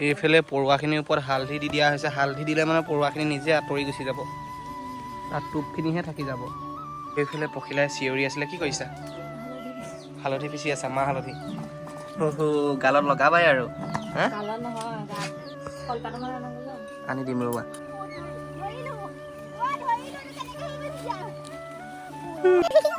এইফালে পৰুৱাখিনিৰ ওপৰত হালধি দি দিয়া হৈছে। হালধি দিলে মানে পৰুৱাখিনি নিজে আঁতৰি গুচি যাব। তাত টোপখিনিহে থাকি যাব। এইফালে পখিলাই চিঞৰি আছিলে। কি কৰিছা? হালধি পিচি আছা। মাহ হালধি। গালত লগাবাই আৰু। আনি দিম ৰ'বা।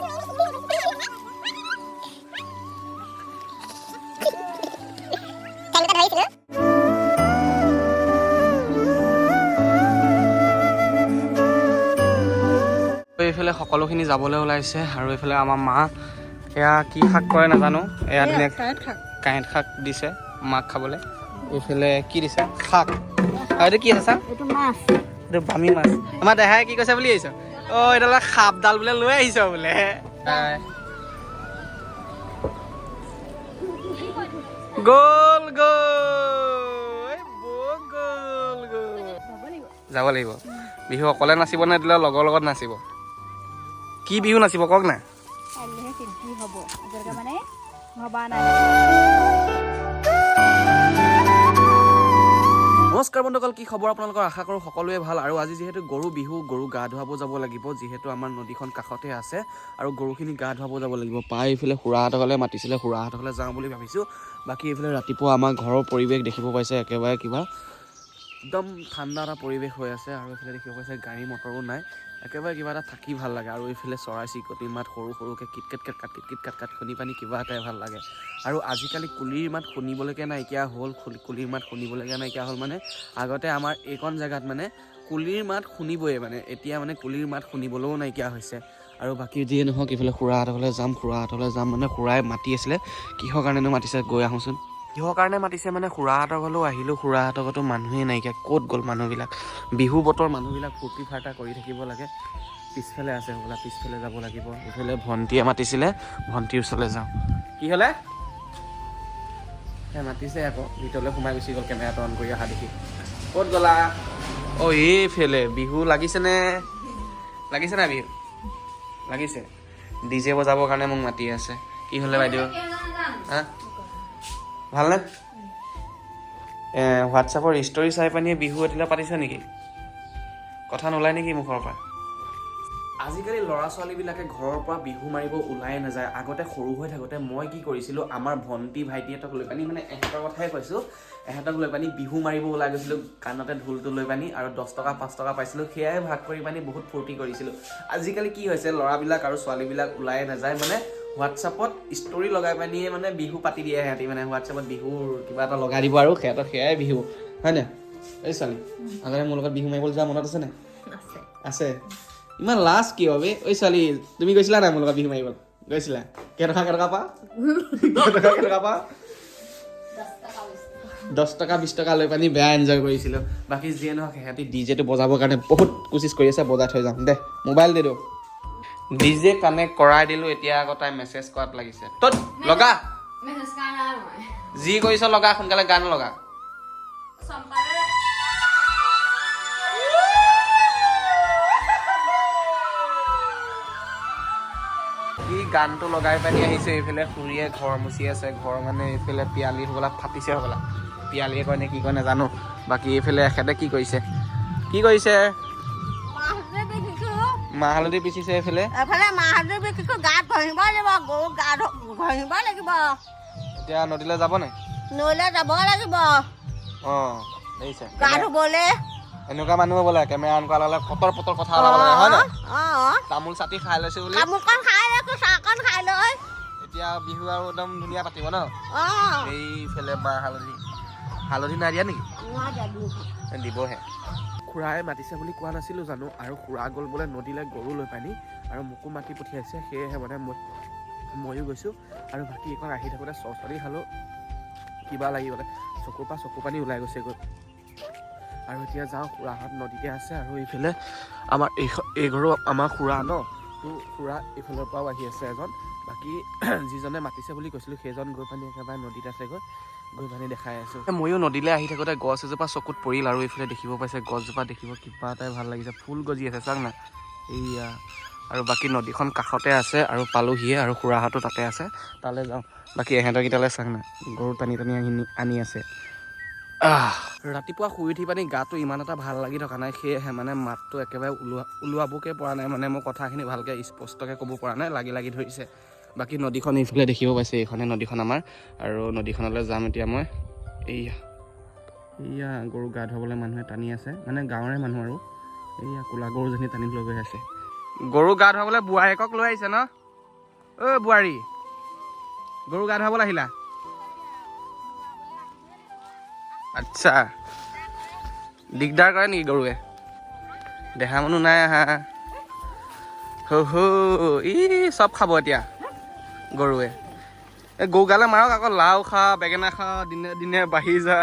এইফালে সকলোখিনি যাবলৈ ওলাইছে আৰু এইফালে আমাৰ মা এয়া কি শাক কৰে নাজানো এয়া ধুনীয়া কাঁইট শাক। দিছে মাক খাবলৈ। এইফালে কি দিছে? শাক। আৰু এইটো কি আছে এইটো বামী মাছ। আমাৰ দেহাই কি কৈছে বুলি আহিছ অ এইডাল সাপডাল বোলে লৈ আহিছ বোলে। গ'ল গ'ল। বৌ গ'ল গ'ল। যাব লাগিব। বিহু অকলে নাচিব নে দিলে লগৰ লগত নাচিব? কি বিহু নাচিব কওক না? কাইলৈহে কি হ'ব? আজিলৈকে মানে ভবা নাই। নমস্কাৰ বন্ধুসকল কি খবৰ আপোনালোকৰ? আশা কৰোঁ সকলোৱে ভাল। আৰু আজি যিহেতু গৰু বিহু গৰু গা ধুৱাব যাব লাগিব যিহেতু আমাৰ নদীখন কাষতে আছে আৰু গৰুখিনি গা ধুৱাব যাব লাগিব। পাই এইফালে খুৰাহঁতৰ ঘৰলৈ মাতিছিলে খুৰাহঁতৰ ঘৰলৈ যাওঁ বুলি ভাবিছোঁ। বাকী এইফালে ৰাতিপুৱা আমাৰ ঘৰৰ পৰিৱেশ দেখিব পাইছে একেবাৰে কিবা একদম ঠাণ্ডা এটা পৰিৱেশ হৈ আছে। আৰু এইফালে দেখিব পাইছে গাড়ী মটৰো নাই। একেবাৰে কিবা এটা থাকি ভালো লাগে আৰু এইফালে চৰাই চিৰিকটিৰ মাত সৰু সৰুকৈ কিট কেট কেট কাট, কিট কিট কাট কাট শুনি পানি কিবা এটাই ভালো লাগে। আৰু আজিকালি কুলিৰ মাত শুনিবলৈকে নাইকিয়া হ'ল কুলি- কুলিৰ মাত শুনিবলৈকে নাইকিয়া হ'ল মানে আগতে আমাৰ এইকণ জেগাত মানে কুলিৰ মাত শুনিবই মানে এতিয়া মানে কুলিৰ মাত শুনিবলৈও নাইকিয়া হৈছে। আৰু বাকী যিয়ে নহওক ইফালে খুৰাহঁতৰ ঘৰলৈ যাম খুৰাহঁতৰ ঘৰলৈ যাম মানে খুৰাই মাতি আছিলে। কিহৰ কাৰণেনো মাতিছে গৈ আহোঁচোন। কিহৰ কাৰণে মাতিছে মানে খুৰাহঁতৰ ঘৰলৈও আহিলোঁ। খুৰাহঁতৰ ঘৰতো মানুহেই নাইকিয়া। ক'ত গ'ল মানুহবিলাক? বিহু বতৰ মানুহবিলাক ফূৰ্তি ফাৰ্তা কৰি থাকিব লাগে। পিছফালে আছে হ'বলা পিছফালে যাব লাগিব। ইফালে ভণ্টিয়ে মাতিছিলে ভণ্টিৰ ওচৰলৈ যাওঁ। কি হ'লে? মাতিছে আকৌ। ভিতৰলৈ সোমাই গুচি গ'ল কেমেৰাটো অন কৰি অহা দেখি। ক'ত গ'লা? অ' এইফালে। বিহু লাগিছেনে লাগিছে নাই বিহু? লাগিছে। ডি জে বজাবৰ কাৰণে মোক মাতি আছে। কি হ'লে বাইদেউ? হা? ভালনে হোৱাটছআপৰ ষ্টৰি চাই পানিয়ে বিহু এটিলে পাতিছে নেকি? কথা নোলায় নেকি মুখৰ পৰা? আজিকালি ল'ৰা ছোৱালীবিলাকে ঘৰৰ পৰা বিহু মাৰিব ওলাই নাযায়। আগতে সৰু হৈ থাকোঁতে মই কি কৰিছিলোঁ আমাৰ ভণ্টি ভাইটিহঁতক লৈ পানি মানে এহঁতৰ কথাই কৈছোঁ এহঁতক লৈ পানি বিহু মাৰিব ওলাই গৈছিলোঁ কাণতে ঢোলটো লৈ পানি আৰু দহ টকা পাঁচ টকা পাইছিলোঁ সেয়াই ভাগ কৰি পানি বহুত ফূৰ্তি কৰিছিলোঁ। আজিকালি কি হৈছে ল'ৰাবিলাক আৰু ছোৱালীবিলাক ওলাই নাযায় মানে হোৱাটছআপত ষ্টৰি লগাই পানিয়ে মানে বিহু পাতি দিয়ে সিহঁতি মানে হোৱাটছআপত বিহুৰ কিবা এটা লগাই দিব আৰু সিহঁতৰ সেয়াই বিহু। হয় নাই? এই ছোৱালী আগতে মোৰ লগত বিহু মাৰিবলৈ যোৱা মনত আছে। নাই আছে? ইমান লাজ কিয় বে? ঐ ছোৱালী তুমি গৈছিলা নাই মোৰ লগত বিহু মাৰিব গৈছিলা? কেইটকা কেইটকা পা? কেইটকা কেইটকা পা? দহ টকা বিছ টকা লৈ পানি বেয়া এনজয় কৰিছিলোঁ। বাকী যিয়ে নহওক সিহঁতি ডি জেটো বজাবৰ কাৰণে বহুত কোচিছ কৰি আছে বজাই থৈ যাম। দে মোবাইল দে দিওঁ ডি জে কানেক্ট কৰাই দিলোঁ এতিয়া আকৌ তাই মেছেজ কৰাত লাগিছে। তত লগা? যি কৰিছ লগা সোনকালে গান লগা। সি গানটো লগাই পানি আহিছে এইফালে খুৰীয়ে ঘৰ মুচি আছে ঘৰ মানে এইফালে পিয়ালি হ'বলা ফাটিছে হ'বলা। পিয়ালিয়ে কয় নে কি কয় নাজানো বাকী এইফালে এখেতে কি কৰিছে? কি কৰিছে? মাহ হালধি পিচিছে এইফালে এফালে মাহঁতে দেখিছো গাত ঘঁহিব লাগিব গৰু গা ধ- ঘঁহিব লাগিব। এতিয়া নদীলৈ যাব নাই নৈলৈ যাব লাগিব। অঁ দেখিছে। গা ধুবলৈ। এনেকুৱা মানুহ হ'ব লাগে কেমেৰা অন কৰা ল'লে পটৰ পটৰ কথা ওলাব লাগে হয় অঁ। তামোল চাটি খাই লৈছে বুলি। তামোলকণ খাই লৈছো চাহকণ খাই লৈ। এতিয়া বিহু আৰু একদম ধুনীয়া পাতিব ন? এইফালে মাহ হালধি। হালধি নাই দিয়া নেকি? দিবহে। খুৰাই মাতিছে বুলি কোৱা নাছিলোঁ জানো আৰু খুৰা গ'ল বোলে নদীলৈ গৰু লৈ পানি আৰু মোকো মাতি পঠিয়াইছে সেয়েহে মানে মই ময়ো গৈছোঁ। আৰু বাকী এইখন আহি থাকোঁতে চৰচৰি খালোঁ কিবা লাগি গ'লে চকুৰ পৰা চকু পানী ওলাই গৈছেগৈ। আৰু এতিয়া যাওঁ খুৰাহঁত নদীতে আছে আৰু এইফালে আমাৰ এই এই ঘৰো আমাৰ খুৰা ন? তো খুৰা এইফালৰ পৰাও আহি আছে এজন। বাকী যিজনে মাতিছে বুলি কৈছিলোঁ সেইজন গৈ পানি একেবাৰে নদীত আছেগৈ। গৈ পানি দেখাই আছোঁ। ময়ো নদীলৈ আহি থাকোঁতে গছ এজোপা চকুত পৰিল আৰু এইফালে দেখিব পাইছে গছজোপা দেখিব কিবা এটাই ভাল লাগিছে ফুল গজি আছে চাওক না। এইয়া আৰু বাকী নদীখন কাষতে আছে আৰু পালোহিয়ে আৰু খুৰাহঁতো তাতে আছে তালৈ যাওঁ। বাকী এহেঁতৰকেইটালৈ চাওক না গৰু টানি টানি আনি আনি আছে। আহ, ৰাতিপুৱা শুই উঠি পানি গাটো ইমান এটা ভাল লাগি থকা নাই সেয়েহে মানে মাতটো একেবাৰে ওলোৱা ওলোৱাবকে পৰা নাই মানে মই কথাখিনি ভালকৈ স্পষ্টকৈ ক'ব পৰা নাই লাগি লাগি ধৰিছে। বাকী নদীখন এইফালে দেখিব পাইছে এইখনে নদীখন আমাৰ। আৰু নদীখনলৈ যাম এতিয়া মই। এইয়া এইয়া গৰু গা ধুৱাবলৈ মানুহে টানি আছে। মানে গাঁৱৰে মানুহ আৰু। এইয়া ক'লা গৰুজনী টানি লৈ গৈ আছে। গৰু গা ধুৱাবলৈ বোৱাৰীয়েকক লৈ আহিছে ন? ঐ বোৱাৰী। গৰু গা ধুৱাবলৈ আহিলা? আচ্ছা। দিগদাৰ কৰে নেকি গৰুৱে? দেহা মানুহ নাই আহা। হৌ হৌ। ই চব খাব এতিয়া। গৰুৱে। এই গৰু গালে মাৰক আকৌ লাও খা বেঙেনা খা দিনে দিনে বাঢ়ি যা।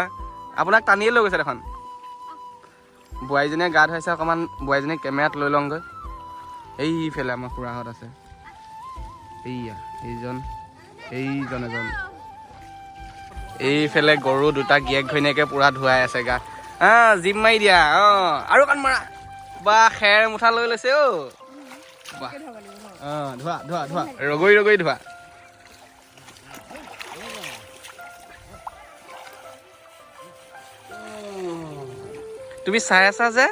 আপোনাক টানিয়ে লৈ গৈছে দেখোন। বোৱাৰীজনীয়ে গা ধুৱাইছে অকণমান বোৱাৰীজনীক কেমেৰাত লৈ লওঁগৈ। এইফালে আমাৰ খুৰাহঁত আছে। এইয়া এইজন এইজন এজন। এইফালে গৰু দুটা গিয়েক ঘৈণীয়েকে পুৰা ধুৱাই আছে গা। আহ জিম মাৰি দিয়া অঁ আৰু অকণ মৰা। বা খেৰ মুঠা লৈ লৈছে অ' বাহ। অঁ ধোৱা ধোৱা ধোৱা। ৰগৰি ৰগৰি ধোৱা। তুমি চাই আছা যে?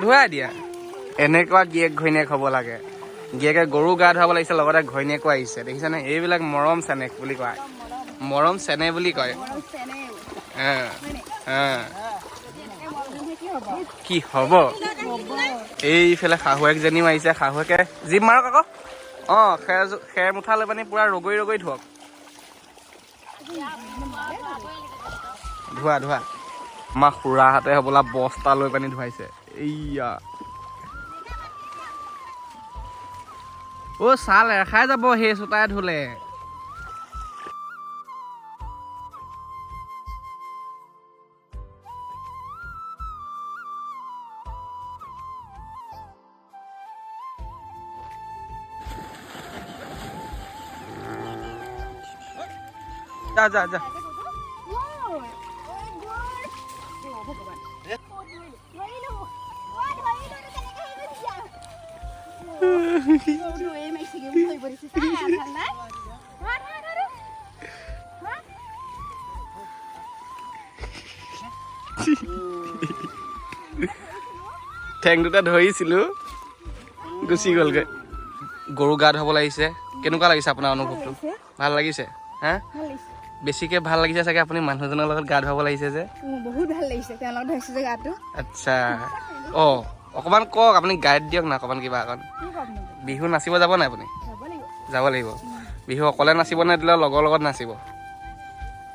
ধুৱাই দিয়া। এনেকুৱা গিয়েক ঘৈণীয়েক হ'ব লাগে। গিয়েকে গৰু গা ধুৱাব লাগিছে লগতে ঘৈণীয়েকো আহিছে। দেখিছানে? এইবিলাক মৰম চেনেহ বুলি কয়। মৰম চেনেহ বুলি কয়। কি হ'ব? এইফালে শাহুৱেকজনীও আহিছে শাহুৱেকে জিপ মাৰক আকৌ। অঁ খেৰ খেৰ মুঠা লৈ পানি পূৰা ৰগৰি ৰগৰি ধুৱক। ধোৱা ধোৱা। আমাৰ খুৰাহঁতে হ'বলা বস্তা লৈ পানি ধুৱাইছে। এইয়া। অ' ছাল এৰখাই যাব, সেই চোতাই ধুলে। যা যা যা। ঠেং দুটা ধৰিছিলো গুচি গ'লগৈ। গৰু গা ধুৱাব লাগিছে। কেনেকুৱা লাগিছে আপোনাৰ অনুভৱটো? ভালো লাগিছে? হা? বেছিকে ভালো লাগিছে চাগে আপুনি মানুহজনৰ লগত গা ধুৱাব লাগিছে যে? বহুত ভালো লাগিছে। তেওঁৰ লগত ধৰিছো যে গাটো। আচ্ছা। অঁ অকণমান কওক আপুনি গাইড দিয়ক না অকণমান কিবা অকণ? বিহু নাচিব যাব নাই আপুনি? যাব লাগিব। বিহু অকলে নাচিব নে দিলে লগৰ লগত নাচিব?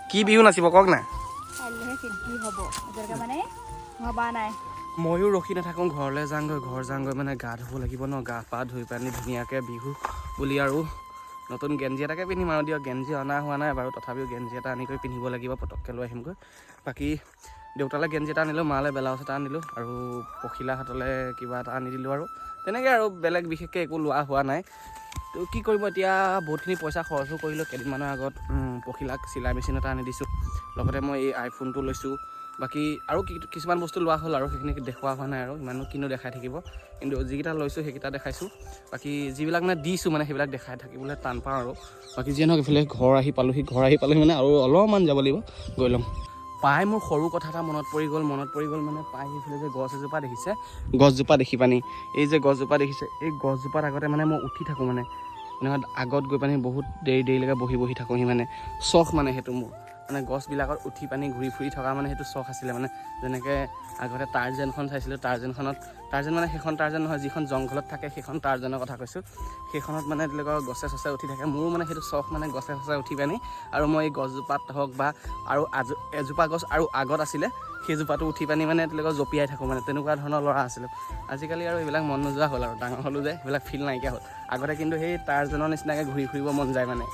কি বিহু নাচিব কওক না? ময়ো ৰখি নাথাকোঁ ঘৰলৈ যাওঁগৈ ঘৰ যাওঁগৈ মানে গা ধুব লাগিব ন গা পা ধুই পানি ধুনীয়াকৈ বিহু বুলি আৰু নতুন গেঞ্জি এটাকে পিন্ধিম আৰু দিয়ক গেঞ্জি অনা হোৱা নাই বাৰু তথাপিও গেঞ্জি এটা আনি কৰি পিন্ধিব লাগিব পটককৈ লৈ আহিমগৈ। বাকী দেউতালৈ গেঞ্জি এটা আনিলোঁ মালৈ ব্লাউজ এটা আনিলোঁ আৰু পখিলাহঁতলৈ কিবা এটা আনি দিলোঁ আৰু। তেনেকৈ আৰু বেলেগ বিশেষকৈ একো লোৱা হোৱা নাই। তো কি কৰিব এতিয়া বহুতখিনি পইচা খৰচো কৰিলোঁ কেইদিনমানৰ আগত পখিলাক চিলাই মেচিন এটা আনি দিছোঁ। লগতে মই এই আইফোনটো লৈছোঁ। বাকী আৰু কিছুমান বস্তু লোৱা হ'ল আৰু সেইখিনি দেখুওৱা হোৱা নাই আৰু ইমানো কিনো দেখাই থাকিব। কিন্তু যিকেইটা লৈছোঁ সেইকেইটা দেখাইছোঁ। বাকী যিবিলাক মানে দিছোঁ মানে সেইবিলাক দেখাই থাকিবলৈ টান পাওঁ আৰু। বাকী যিয়ে নহওক এইফালে ঘৰ আহি পালোহি ঘৰ আহি পালোহি মানে আৰু অলপমান যাব লাগিব। গৈ ল'ম পাই মোৰ সৰু কথা এটা মনত পৰি গ'ল মনত পৰি গ'ল মানে পাই সেইফালে যে গছ এজোপা দেখিছে। গছজোপা দেখি পানি। এই যে গছজোপা দেখিছে এই গছজোপাত আগতে মানে মই উঠি থাকোঁ মানে। এনেকুৱা আগত গৈ পানি বহুত দেৰি দেৰিলৈকে বহি বহি থাকোঁহি মানে। চখ মানে সেইটো মোৰ। মানে গছবিলাকত উঠি পানি, ঘূৰি ফুৰি থকা মানে সেইটো চখ আছিলে মানে। যেনেকৈ আগতে টাৰ্জেনখন চাইছিলোঁ, টাৰ্জেনখনত, টাৰ্জেন মানে সেইখন টাৰ্জেন নহয়, যিখন জংঘলত থাকে সেইখন টাৰ্জেনৰ কথা কৈছোঁ। সেইখনত মানে তেওঁলোকৰ গছে চছে উঠি থাকে। মোৰো মানে সেইটো চখ মানে গছে চছে উঠি পানি আৰু মই এই গছজোপাত হওক বা আৰু আজো, এজোপা গছ আৰু আগত আছিলে, সেইজোপাটো উঠি পানি মানে তেওঁলোকক জঁপিয়াই থাকোঁ মানে। তেনেকুৱা ধৰণৰ ল'ৰা আছিলোঁ। আজিকালি আৰু এইবিলাক মন নোযোৱা হ'ল আৰু। ডাঙৰ হ'লোঁ যে সেইবিলাক ফিল নাইকিয়া হ'ল। আগতে কিন্তু সেই টাৰ্জেনৰ নিচিনাকৈ ঘূৰি ফুৰিব মন যায় মানে।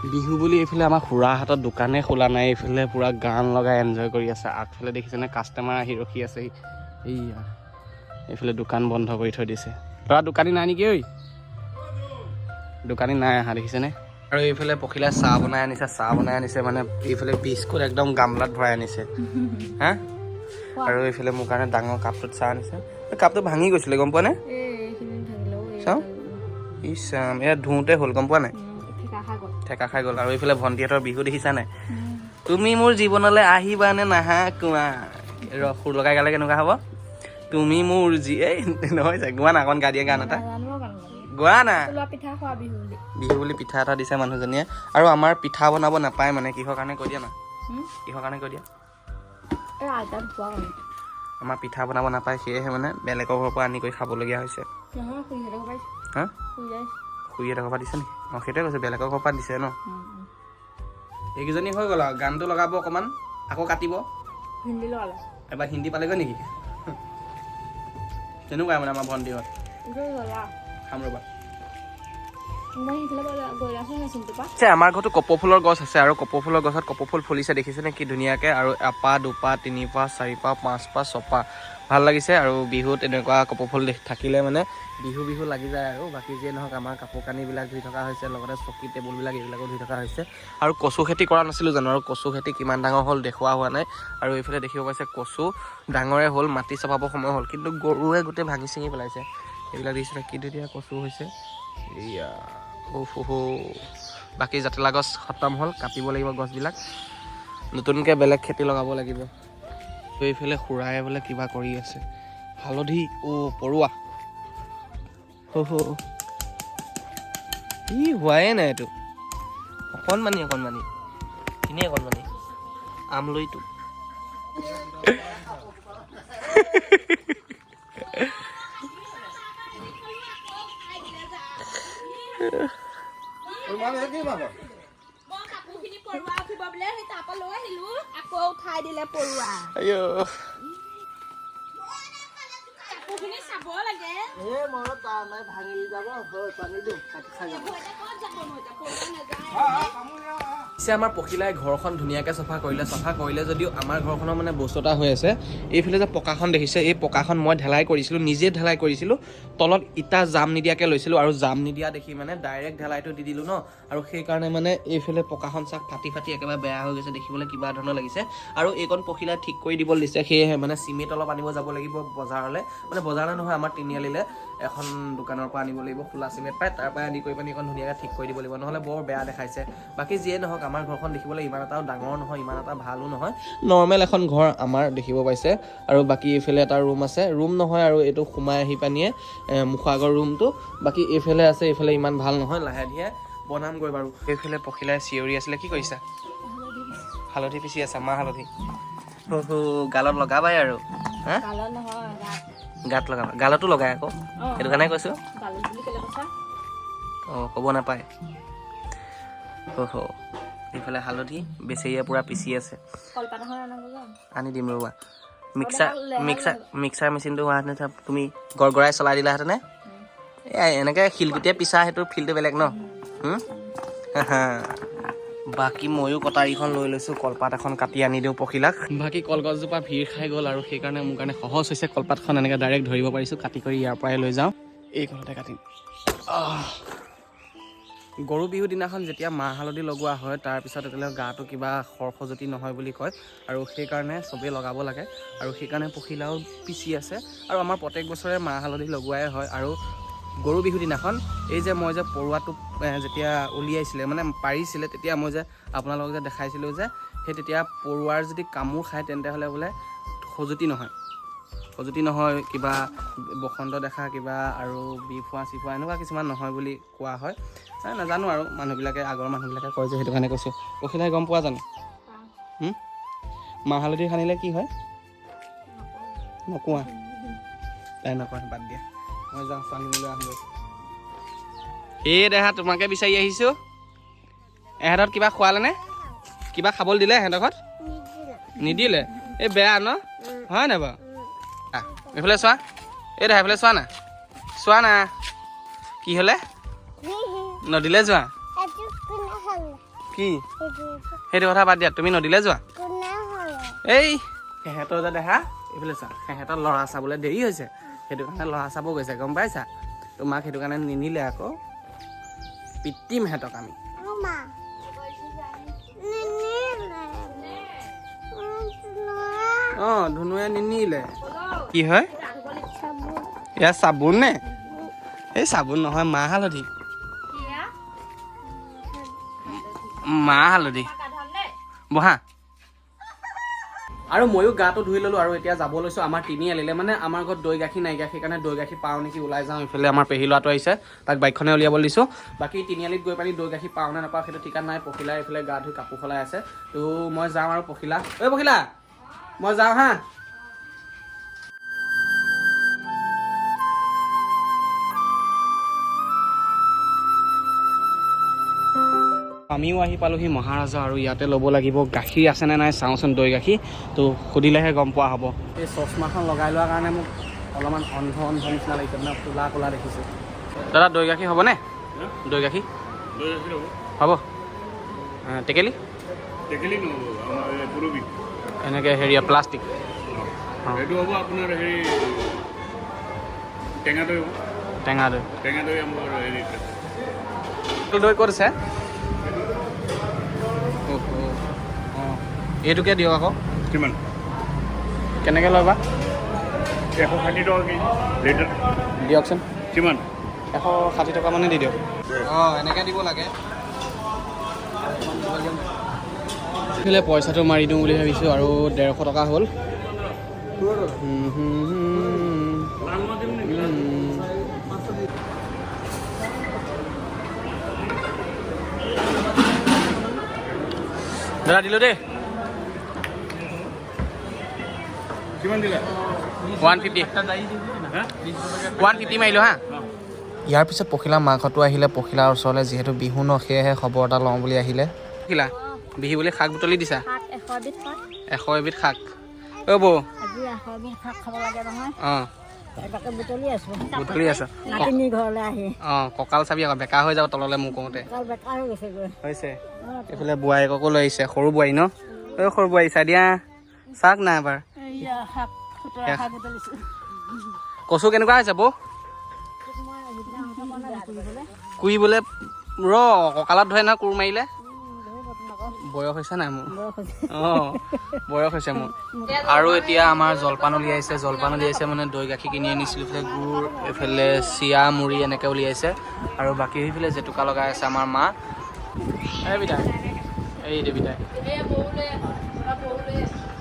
বিহু বুলি এইফালে আমাৰ খুৰাহঁতৰ দোকানে খোলা নাই এইফালে পূৰা গান লগাই এনজয় কৰি আছে। আগফালে দেখিছেনে কাষ্টমাৰ আহি ৰখি আছে। এইয়া এইফালে দোকান বন্ধ কৰি থৈ দিছে। ল'ৰা দোকানী নাই নেকি ঐ? দোকানী নাই অহা দেখিছেনে আৰু এইফালে পখিলাই চাহ বনাই আনিছে চাহ বনাই আনিছে মানে এইফালে বিস্কুট একদম গামলাত ভৰাই আনিছে। হা? আৰু এইফালে মোৰ কাৰণে ডাঙৰ কাপটোত চাহ আনিছে। কাপটো ভাঙি গৈছিলে গম পোৱা নে? চাওঁ। ইছাম এয়া ধুওঁতে হ'ল গম পোৱা নাই? ঠেকা খাই গ'ল। আৰু এইফালে ভণ্টিহঁতৰ বিহু দেখিছা নাই? তুমি মোৰ জীৱনলৈ আহিবা নে নাহা? কোৱা। ৰ সুৰ লগাই গালে কেনেকুৱা হ'ব? তুমি মোৰ যি এই নহয় গোৱা না অকণ গা দিয়ে গান এটা। গোৱা না? বিহু বুলি। পিঠা এটা দিছে মানুহজনীয়ে। আৰু আমাৰ পিঠা বনাব নাপায় মানে। কিহৰ কাৰণে কৈ দিয়া না? কিহৰ কাৰণে কৈ দিয়া? আমাৰ পিঠা বনাব নাপায় সেয়েহে মানে বেলেগৰ ঘৰৰ পৰা আনি কৰি খাবলগীয়া হৈছে। যায় খুৰীয়ে ঘৰৰ পৰা দিছে নেকি অঁ সেইটোৱে কৈছে বেলেগৰ ঘৰৰ পৰা দিছে ন? এইকেইজনী হৈ গ'ল আৰু গানটো লগাব অকণমান আকৌ কাটিব। হিন্দী লগালে। এবাৰ হিন্দী পালেগৈ নেকি? তেনেকুৱাই মানে আমাৰ ভণ্টিহঁত। আছে আমাৰ ঘৰতো কপৌ ফুলৰ গছ আছে আৰু কপৌ ফুলৰ গছত কপৌ ফুল ফুলিছে দেখিছেনে কি ধুনীয়াকৈ? আৰু এপাহ দুপাহ তিনিপাহ চাৰিপাহ পাঁচপাহ ছপাহ। ভাল লাগিছে আৰু বিহুত এনেকুৱা কপৌ ফুল দেখি- থাকিলে মানে বিহু বিহু লাগি যায় আৰু। বাকী যিয়ে নহওক আমাৰ কাপোৰ কানিবিলাক ধুই থকা হৈছে লগতে চকী টেবুলবিলাক এইবিলাকো ধুই থকা হৈছে। আৰু কচু খেতি কৰা নাছিলোঁ জানো আৰু কচু খেতি কিমান ডাঙৰ হ'ল দেখুওৱা হোৱা নাই। আৰু এইফালে দেখিব পাইছে কচু ডাঙৰে হ'ল মাটি চপাব সময় হ'ল কিন্তু গৰুৱে গোটেই ভাঙি চিঙি পেলাইছে। এইবিলাক দেখিছে কি ধুনীয়া কচু হৈছে? বাকী জাতিলা গছ খতম হ'ল কাটিব লাগিব গছবিলাক। নতুনকৈ বেলেগ খেতি লগাব লাগিব। তো এইফালে খুৰাই বোলে কিবা কৰি আছে। হালধি অ' পৰুৱা। ই হোৱাই নাই এইটো। অকণমানি অকণমানি। এনেই অকণমানি। আমলৈটো মই কাপোৰখিনি পৰুৱা উঠিব বোলে সেই তাৰপৰা লৈ আহিলো আকৌ উঠাই দিলে পৰুৱা। আইঅ কাপোৰখিনি চাব লাগে। পিছে আমাৰ পখিলাই ঘৰখন ধুনীয়াকৈ চফা কৰিলে চফা কৰিলে যদিও আমাৰ ঘৰখনৰ মানে বস্তু এটা হৈ আছে। এইফালে যে পকাখন দেখিছে এই পকাখন মই ঢেলাই কৰিছিলোঁ নিজে ঢেলাই কৰিছিলোঁ। তলত ইটা জাম নিদিয়াকৈ লৈছিলোঁ আৰু জাম নিদিয়া দেখি মানে ডাইৰেক্ট ঢেলাইটো দি দিলোঁ ন। আৰু সেইকাৰণে মানে এইফালে পকাখন চাক ফাটি ফাটি একেবাৰে বেয়া হৈ গৈছে দেখিবলৈ কিবা ধৰণৰ লাগিছে। আৰু এইকণ পখিলাই ঠিক কৰি দিব দিছে সেয়েহে মানে চিমেণ্ট অলপ আনিব যাব লাগিব বজাৰলৈ। মানে বজাৰলৈ নহয় আমাৰ তিনিআলিলৈ। এখন দোকানৰ পৰা আনিব লাগিব খোলা চিমেণ্ট পায় তাৰ পৰা আনি কৰি পিনি এখন ধুনীয়াকৈ ঠিক কৰি দিব লাগিব। নহ'লে বৰ বেয়া দেখাইছে। বাকী যিয়ে নহওক আমাৰ ঘৰখন দেখিবলৈ ইমান এটাও ডাঙৰ নহয় ইমান এটা ভালো নহয়। নৰ্মেল এখন ঘৰ আমাৰ দেখিব পাইছে। আৰু বাকী এইফালে এটা ৰুম আছে। ৰুম নহয় আৰু এইটো সোমাই আহি পানিয়ে মুখৰ আগৰ ৰুমটো বাকী এইফালে আছে এইফালে ইমান ভাল নহয় লাহে ধীৰে বনামগৈ বাৰু। এইফালে পখিলাই চিঞৰি আছিলে কি কৰিছা? হালধি পিচি আছা মাহ হালধি। গালত লগাবাই আৰু। হা? গাত লগাবা গালতো লগাই আকৌ। সেইটো কাৰণে কৈছোঁ। অঁ ক'ব নাপায়। এইফালে হালধি বেচেৰীয়ে পূৰা পিচি আছে। আনি দিম ৰ'বা। মিক্সাৰ মিক্সাৰ মিক্সাৰ মেচিনটো হোৱাহেঁতেনে তুমি গৰগৰাই চলাই দিলাহেঁতেনে এই এনেকৈ শিলগুটিয়ে পিছা সেইটো ফিল্ডটো বেলেগ ন। বাকী ময়ো কটাৰীখন লৈ লৈছোঁ কলপাত এখন কাটি আনি দিওঁ পখিলাক। বাকী কলগছজোপা ভিৰ খাই গ'ল আৰু সেইকাৰণে মোৰ কাৰণে সহজ হৈছে কলপাতখন এনেকৈ ডাইৰেক্ট ধৰিব পাৰিছোঁ কাটি কৰি ইয়াৰ পৰাই লৈ যাওঁ। এইখনতে কাটিম। গৰু বিহুৰ দিনাখন যেতিয়া মাহ হালধি লগোৱা হয় তাৰপিছত এতিয়ালৈ গাটো কিবা খৰ খজুতি নহয় বুলি কয় আৰু সেইকাৰণে চবেই লগাব লাগে। আৰু সেইকাৰণে পখিলাও পিচি আছে আৰু আমাৰ প্ৰত্যেক বছৰে মাহ হালধি লগোৱাই হয় আৰু গৰু বিহুৰ দিনাখন এই যে মই যে পৰুৱাটো যেতিয়া উলিয়াইছিলে মানে পাৰিছিলে তেতিয়া মই যে আপোনালোকক যে দেখাইছিলোঁ যে সেই তেতিয়া পৰুৱাৰ যদি কামোৰ খায় তেন্তে হ'লে বোলে খজুতি নহয়। খজুতি নহয় কিবা বসন্ত দেখা কিবা আৰু বিফুৱা চিফুৱা এনেকুৱা কিছুমান নহয় বুলি কোৱা হয়। নাজানো আৰু মানুহবিলাকে আগৰ মানুহবিলাকে কয় যে সেইটো কাৰণে কৈছোঁ। পখিলাই গম পোৱা জানো? মাহ হালধি সানিলে কি হয়? নকোৱা। তাই নকয় বাদ দিয়া। এই দেহা তোমাকে বিচাৰি আহিছোঁ। এহেঁতত কিবা খোৱালেনে? কিবা খাবলৈ দিলে এহেঁতৰ ঘৰত? নিদিলে। এই বেয়া ন? হয় নাই বাৰু? আহ, এইফালে চোৱা। এই দেহা এইফালে চোৱা না। চোৱা না। কি হ'লে? নদীলৈ যোৱা? কি? সেইটো কথা বাদ দিয়া। তুমি নদীলৈ যোৱা? এই সিহঁতৰ যে দেহা এইফালে চোৱা। সিহঁতৰ ল'ৰা চাবলৈ দেৰি হৈছে। সেইটো কাৰণে ল'ৰা চাব গৈছে গম পাইছা? তোমাক সেইটো কাৰণে নিনিলে আকৌ। পিটিম সিহঁতক আমি। অঁ ধুনুৱে নিনিলে। কি হয়? এয়া চাবোন নে? এই চাবোন নহয় মাহ হালধি। মাহ হালধি। বহা। আৰু ময়ো গাটো ধুই ল'লোঁ আৰু এতিয়া যাব লৈছোঁ আমাৰ তিনিআলিলে মানে আমাৰ ঘৰত দৈ গাখীৰ নাইকিয়া সেইকাৰণে দৈ গাখীৰ পাওঁ নেকি, ওলাই যাওঁ ইফালে, আমাৰ পেহী ল'ৰাটো আহিছে, তাক বাইকখনে উলিয়াবলৈ দিছোঁ। বাকী তিনিআলিত গৈ পানি দৈ গাখীৰ পাওঁ নে নাপাওঁ সেইটো ঠিকা নাই, পখিলা এইফালে গা ধুই কাপোৰ সলাই আছে। তো মই যাওঁ আৰু পখিলা। ঐ পখিলা, মই যাওঁ হা। আমিও আহি পালোহি মহাৰাজা আৰু ইয়াতে ল'ব লাগিব। গাখীৰ আছেনে নাই চাওঁচোন দৈ গাখীৰ। তো সুধিলেহে গম পোৱা হ'ব। এই চশমাখন লগাই লোৱাৰ কাৰণে মোক অলপমান অন্ধ অন্ধ নিচিনা লাগিছে মানে ক'লা ক'লা দেখিছোঁ। দাদা দৈ গাখীৰ হ'বনে? দৈ গাখীৰ? হ'ব। হ'ব। টেকেলি? এনেকৈ হেৰিয়া প্লাষ্টিক। অঁ। সেইটো হ'ব আপোনাৰ হেৰি টেঙা দৈ টেঙা দৈ টেঙা দৈ আমাৰ হেৰি দৈ ক'ত আছে? এইটোকে দিয়ক আকৌ। কিমান? কেনেকৈ লয় বা এশ ষাঠি টকা কেজি। লিটাৰ। দিয়কচোন। কিমান? এশ ষাঠি টকা মানে দি দিয়ক। অঁ এনেকৈ দিব লাগে। এইফালে পইচাটো মাৰি দিওঁ বুলি ভাবিছোঁ আৰু ডেৰশ টকা হ'ল। দাদা দিলোঁ দেই। কিমান দিলা? ওৱান ফিফটি ওৱান ফিফটি মাৰিলোঁ হা? ইয়াৰ পিছত পখিলাৰ মাকহঁতো আহিলে পখিলাৰ ওচৰলৈ যিহেতু বিহু ন সেয়েহে খবৰ এটা লওঁ বুলি আহিলে। পখিলা বিহু বুলি শাক বুটলি দিছা? এশ এবিধ শাক। অ' বৌ। অঁ। বুটলি আছা। অঁ কঁকাল চাবি আকৌ বেকা হৈ যাব তললৈ মোৰ কওঁতে। হৈছে। এইফালে বোৱাৰীককো লৈ আহিছে সৰু বোৱাৰী ন? ঐ সৰু বোৱাৰী চা দিয়া। চাওক না এবাৰ। কচু কেনেকুৱা হৈছে বৌ? ৰাতিবলৈ কুৰিবলৈ ৰ কঁকালত ধৰে নহয় কোৰ মাৰিলে? বয়স হৈছে নাই মোৰ? অঁ বয়স হৈছে মোৰ। আৰু এতিয়া আমাৰ জলপান উলিয়াইছে জলপান উলিয়াইছে মানে দৈ গাখীৰ কিনি আনিছিলোঁ এইফালে গুড় এইফালে চিৰা মুড়ি এনেকৈ উলিয়াইছে। আৰু বাকী সেইফালে জেতুকা লগাই আছে আমাৰ মা। এই বিদায় এই দেৱিতাই।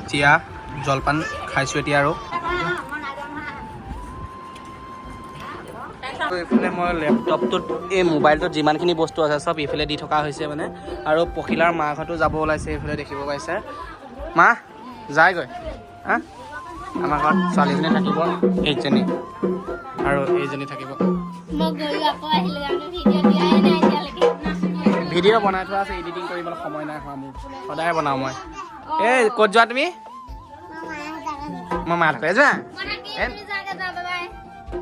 চিৰা জলপান খাইছোঁ এতিয়া আৰু। এইফালে মই লেপটপটোত এই মোবাইলটোত যিমানখিনি বস্তু আছে চব এইফালে দি থকা হৈছে মানে। আৰু পখিলাৰ মাকহঁতো যাব ওলাইছে এইফালে দেখিব পাইছে। মা যায়গৈ। হা? আমাৰ ঘৰত ছোৱালীজনী থাকিব এইজনী। আৰু এইজনী থাকিব। মই গৈ আকৌ আহিলে আমি ভিডিঅ' দিয়াই নাই এতিয়ালৈকে। ভিডিঅ' বনাই থোৱা আছে এডিটিং কৰিবলৈ সময় নাই হোৱা মোৰ। সদায় বনাওঁ মই। এই ক'ত যোৱা তুমি? মই মাত কৈ যোৱা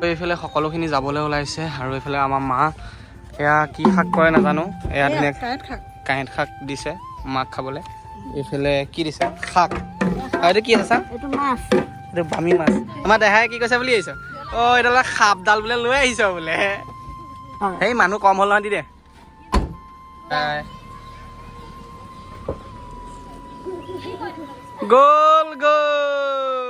এইফালে সকলোখিনি যাবলৈ ওলাইছে আৰু এইফালে আমাৰ মা এয়া কি শাক কৰে নাজানো এয়া ধুনীয়া কাঁইট শাক। দিছে মাক খাবলৈ। এইফালে কি দিছে? শাক। আৰু এইটো কি আছে চা? এইটো বামী মাছ। আমাৰ দেহাই কি কৈছে বুলি আহিছ অ' এইডাল সাপডাল বোলে লৈ আহিছ বোলে। সেই মানুহ কম হ'ল নহয় দি। গ'ল গ'ল।